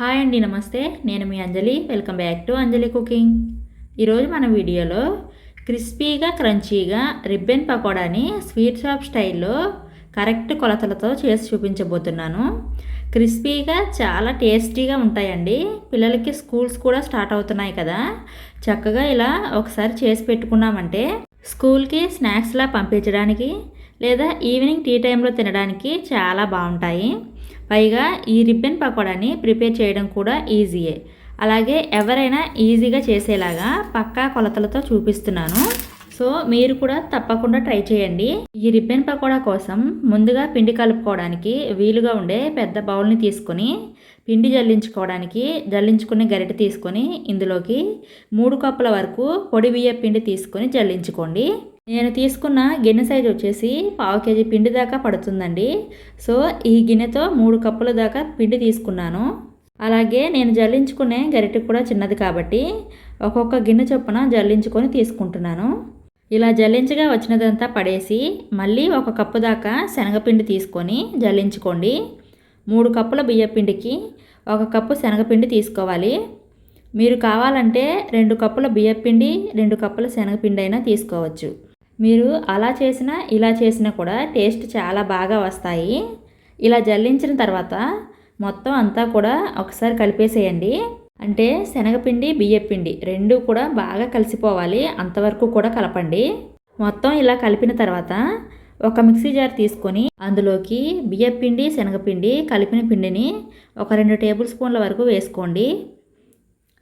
Hi అండి నమస్తే. నేను మీ Anjali. Welcome back to Anjali cooking. ఈరోజు మన వీడియోలో క్రిస్పీగా క్రంచీగా రిబ్బన్ పకోడాని స్వీట్ షాప్ స్టైల్లో కరెక్ట్ కొలతలతో చేసి చూపించబోతున్నాను. క్రిస్పీగా చాలా టేస్టీగా ఉంటాయండి. పిల్లలకి స్కూల్స్ కూడా స్టార్ట్ అవుతున్నాయి కదా. చక్కగా ఇలా ఒకసారి చేసి పెట్టుకున్నామంటే స్కూల్కి స్నాక్స్లా పంపించడానికి లేదా ఈవినింగ్ టీ టైంలో తినడానికి చాలా బాగుంటాయి. పైగా ఈ రిబ్బన్ పకోడాని ప్రిపేర్ చేయడం కూడా ఈజీయే. అలాగే ఎవరైనా ఈజీగా చేసేలాగా పక్కా కొలతలతో చూపిస్తున్నాను. సో మీరు కూడా తప్పకుండా ట్రై చేయండి. ఈ రిబ్బన్ పకోడా కోసం ముందుగా పిండి కలుపుకోవడానికి వీలుగా ఉండే పెద్ద బౌల్ని తీసుకొని పిండి జల్లించుకోవడానికి జల్లించుకునే గరిటె తీసుకొని ఇందులోకి మూడు కప్పుల వరకు పొడి బియ్య పిండి తీసుకొని జల్లించుకోండి. నేను తీసుకున్న గిన్నె సైజు వచ్చేసి పావు కేజీ పిండి దాకా పడుతుందండి. సో ఈ గిన్నెతో మూడు కప్పుల దాకా పిండి తీసుకున్నాను. అలాగే నేను జల్లించుకునే గరిటె కూడా చిన్నది కాబట్టి ఒక్కొక్క గిన్నె చొప్పున జల్లించుకొని తీసుకుంటున్నాను. ఇలా జల్లించగా వచ్చినదంతా పడేసి మళ్ళీ ఒక కప్పు దాకా శనగపిండి తీసుకొని జల్లించుకోండి. మూడు కప్పుల బియ్యపిండికి ఒక కప్పు శనగపిండి తీసుకోవాలి. మీరు కావాలంటే రెండు కప్పుల బియ్యపిండి రెండు కప్పుల శనగపిండి అయినా తీసుకోవచ్చు. మీరు అలా చేసినా ఇలా చేసినా కూడా టేస్ట్ చాలా బాగా వస్తాయి. ఇలా జల్లించిన తర్వాత మొత్తం అంతా కూడా ఒకసారి కలిపేసేయండి. అంటే శనగపిండి బియ్యపిండి రెండు కూడా బాగా కలిసిపోవాలి. అంతవరకు కూడా కలపండి. మొత్తం ఇలా కలిపిన తర్వాత ఒక మిక్సీ జార్ తీసుకొని అందులోకి బియ్యపిండి శనగపిండి కలిపిన పిండిని ఒక రెండు టేబుల్ స్పూన్ల వరకు వేసుకోండి.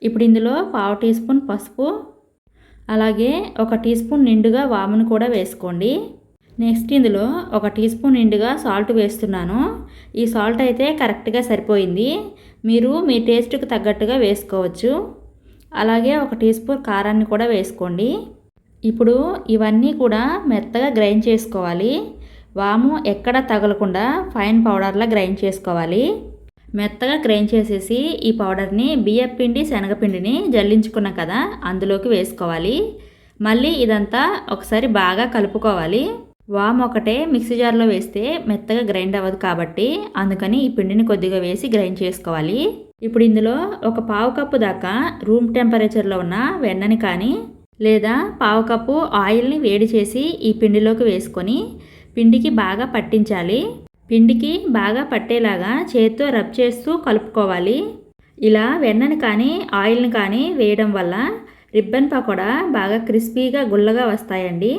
ఇప్పుడు ఇందులో పావు టీ స్పూన్ పసుపు అలాగే ఒక టీ స్పూన్ నిండుగా వామును కూడా వేసుకోండి. నెక్స్ట్ ఇందులో ఒక టీ స్పూన్ నిండుగా సాల్ట్ వేస్తున్నాను. ఈ సాల్ట్ అయితే కరెక్ట్గా సరిపోయింది. మీరు మీ టేస్ట్కి తగ్గట్టుగా వేసుకోవచ్చు. అలాగే ఒక టీ స్పూన్ కారాన్ని కూడా వేసుకోండి. ఇప్పుడు ఇవన్నీ కూడా మెత్తగా గ్రైండ్ చేసుకోవాలి. వాము ఎక్కడ తగలకుండా ఫైన్ పౌడర్లా గ్రైండ్ చేసుకోవాలి. మెత్తగా గ్రైండ్ చేసేసి ఈ పౌడర్ని బియ్యపిండి శనగపిండిని జల్లించుకున్నాం కదా అందులోకి వేసుకోవాలి. మళ్ళీ ఇదంతా ఒకసారి బాగా కలుపుకోవాలి. వామ్ ఒకటే మిక్సీ జార్లో వేస్తే మెత్తగా గ్రైండ్ అవ్వదు కాబట్టి అందుకని ఈ పిండిని కొద్దిగా వేసి గ్రైండ్ చేసుకోవాలి. ఇప్పుడు ఇందులో ఒక పావు కప్పు దాకా రూమ్ టెంపరేచర్లో ఉన్న వెన్నని కానీ లేదా పావు కప్పు ఆయిల్ని వేడి చేసి ఈ పిండిలోకి వేసుకొని పిండికి బాగా పట్టించాలి. పిండికి బాగా పట్టేలాగా చేత్తో రబ్ చేస్తూ కలుపుకోవాలి. ఇలా వెన్నని కానీ ఆయిల్ని కానీ వేయడం వల్ల రిబ్బన్ పకోడా బాగా క్రిస్పీగా గుల్లగా వస్తాయండి.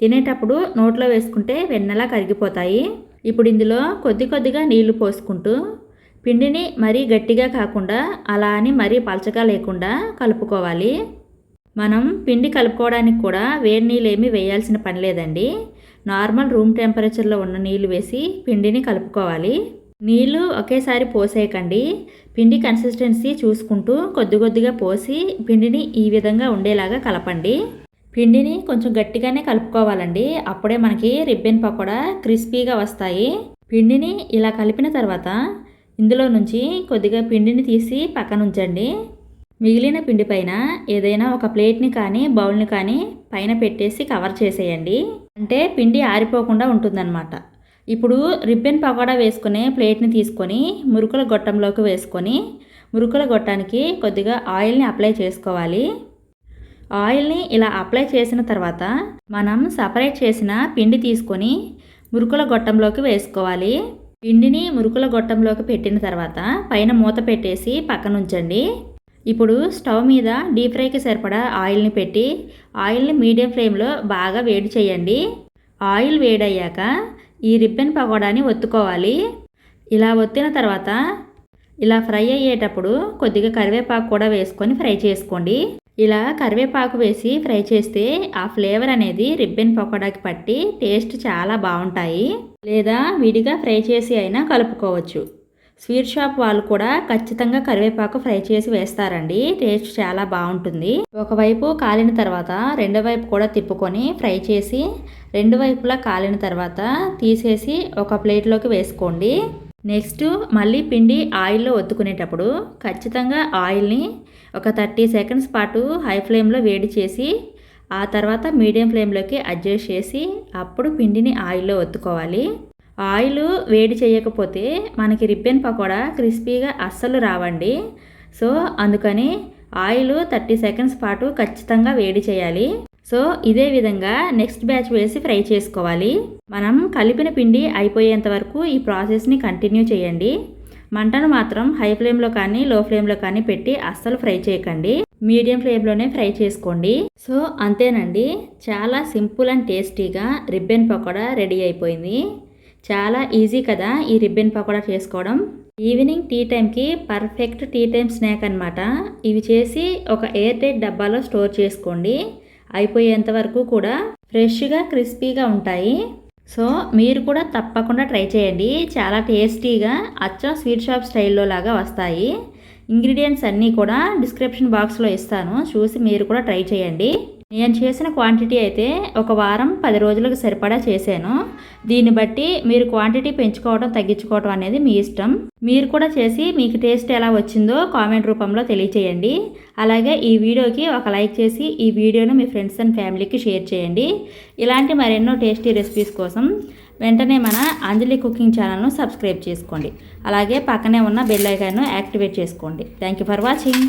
తినేటప్పుడు నోట్లో వేసుకుంటే వెన్నెలా కరిగిపోతాయి. ఇప్పుడు ఇందులో కొద్ది కొద్దిగా నీళ్ళు పోసుకుంటూ పిండిని మరీ గట్టిగా కాకుండా అలా అని మరీ పలచగా లేకుండా కలుపుకోవాలి. మనం పిండి కలుపుకోవడానికి కూడా వేడి నీళ్ళు ఏమీ వేయాల్సిన పని లేదండి. నార్మల్ రూమ్ టెంపరేచర్లో ఉన్న నీళ్ళు వేసి పిండిని కలుపుకోవాలి. నీళ్ళు ఒకేసారి పోసేయకండి. పిండి కన్సిస్టెన్సీ చూసుకుంటూ కొద్ది కొద్దిగా పోసి పిండిని ఈ విధంగా ఉండేలాగా కలపండి. పిండిని కొంచెం గట్టిగానే కలుపుకోవాలండి. అప్పుడే మనకి రిబ్బెన్ పకోడా క్రిస్పీగా వస్తాయి. పిండిని ఇలా కలిపిన తర్వాత ఇందులో నుంచి కొద్దిగా పిండిని తీసి పక్కన ఉంచండి. మిగిలిన పిండి పైన ఏదైనా ఒక ప్లేట్ని కానీ బౌల్ని కానీ పైన పెట్టేసి కవర్ చేసేయండి. అంటే పిండి ఆరిపోకుండా ఉంటుందన్నమాట. ఇప్పుడు రిబ్బెన్ పకోడా వేసుకునే ప్లేట్ని తీసుకొని మురుకుల గొట్టంలోకి వేసుకొని మురుకుల గొట్టానికి కొద్దిగా ఆయిల్ని అప్లై చేసుకోవాలి. ఆయిల్ని ఇలా అప్లై చేసిన తర్వాత మనం సపరేట్ చేసిన పిండి తీసుకొని మురుకుల గొట్టంలోకి వేసుకోవాలి. పిండిని మురుకుల గొట్టంలోకి పెట్టిన తర్వాత పైన మూత పెట్టేసి పక్కన ఉంచండి ఇప్పుడు స్టవ్ మీద డీప్ ఫ్రైకి సరిపడా ఆయిల్ని పెట్టి ఆయిల్ని మీడియం ఫ్లేమ్లో బాగా వేడి చేయండి. ఆయిల్ వేడయ్యాక ఈ రిబ్బన్ పకోడాని ఒత్తుకోవాలి. ఇలా ఒత్తిన తర్వాత ఇలా ఫ్రై అయ్యేటప్పుడు కొద్దిగా కరివేపాకు కూడా వేసుకొని ఫ్రై చేసుకోండి. ఇలా కరివేపాకు వేసి ఫ్రై చేస్తే ఆ ఫ్లేవర్ అనేది రిబ్బెన్ పకోడాకి పట్టి టేస్ట్ చాలా బాగుంటాయి. లేదా విడిగా ఫ్రై చేసి అయినా కలుపుకోవచ్చు. స్వీట్ షాప్ వాళ్ళు కూడా ఖచ్చితంగా కరివేపాకు ఫ్రై చేసి వేస్తారండి. టేస్ట్ చాలా బాగుంటుంది. ఒకవైపు కాలిన తర్వాత రెండో వైపు కూడా తిప్పుకొని ఫ్రై చేసి రెండు వైపులా కాలిన తర్వాత తీసేసి ఒక ప్లేట్లోకి వేసుకోండి. నెక్స్ట్ మళ్ళీ పిండి ఆయిల్లో ఒత్తుకునేటప్పుడు ఖచ్చితంగా ఆయిల్ని ఒక థర్టీ సెకండ్స్ పాటు హై ఫ్లేమ్లో వేడి చేసి ఆ తర్వాత మీడియం ఫ్లేమ్లోకి అడ్జస్ట్ చేసి అప్పుడు పిండిని ఆయిల్లో ఒత్తుకోవాలి. ఆయిల్ వేడి చేయకపోతే మనకి రిబ్బెన్ పకోడా క్రిస్పీగా అస్సలు రావండి. సో అందుకని ఆయిల్ థర్టీ సెకండ్స్ పాటు ఖచ్చితంగా వేడి చేయాలి. సో ఇదే విధంగా నెక్స్ట్ బ్యాచ్ వేసి ఫ్రై చేసుకోవాలి. మనం కలిపిన పిండి అయిపోయేంత వరకు ఈ ప్రాసెస్ని కంటిన్యూ చేయండి. మంటను మాత్రం హై ఫ్లేమ్లో కానీ లో ఫ్లేమ్లో కానీ పెట్టి అస్సలు ఫ్రై చేయకండి. మీడియం ఫ్లేమ్లోనే ఫ్రై చేసుకోండి. సో అంతేనండి. చాలా సింపుల్ అండ్ టేస్టీగా రిబ్బెన్ పకోడా రెడీ అయిపోయింది. చాలా ఈజీ కదా ఈ రిబ్బెన్ పకోడా చేసుకోవడం. ఈవినింగ్ టీ టైంకి పర్ఫెక్ట్ టీ టైం స్నాక్ అనమాట ఇవి చేసి ఒక ఎయిర్ టైట్ డబ్బాలో స్టోర్ చేసుకోండి. అయిపోయేంత వరకు కూడా ఫ్రెష్గా క్రిస్పీగా ఉంటాయి. సో మీరు కూడా తప్పకుండా ట్రై చేయండి. చాలా టేస్టీగా అచ్చం స్వీట్ షాప్ స్టైల్లో లాగా వస్తాయి. ఇంగ్రీడియంట్స్ అన్నీ కూడా డిస్క్రిప్షన్ బాక్స్లో ఇస్తాను. చూసి మీరు కూడా ట్రై చేయండి. నేను చేసిన క్వాంటిటీ అయితే ఒక వారం పది రోజులకు సరిపడా చేశాను. దీన్ని బట్టి మీరు క్వాంటిటీ పెంచుకోవడం తగ్గించుకోవడం అనేది మీ ఇష్టం. మీరు కూడా చేసి మీకు టేస్ట్ ఎలా వచ్చిందో కామెంట్ రూపంలో తెలియచేయండి. అలాగే ఈ వీడియోకి ఒక లైక్ చేసి ఈ వీడియోను మీ ఫ్రెండ్స్ అండ్ ఫ్యామిలీకి షేర్ చేయండి. ఇలాంటి మరెన్నో టేస్టీ రెసిపీస్ కోసం వెంటనే మన అంజలి కుకింగ్ ఛానల్ను సబ్స్క్రైబ్ చేసుకోండి. అలాగే పక్కనే ఉన్న బెల్ ఐకాన్ను యాక్టివేట్ చేసుకోండి. Thank you for watching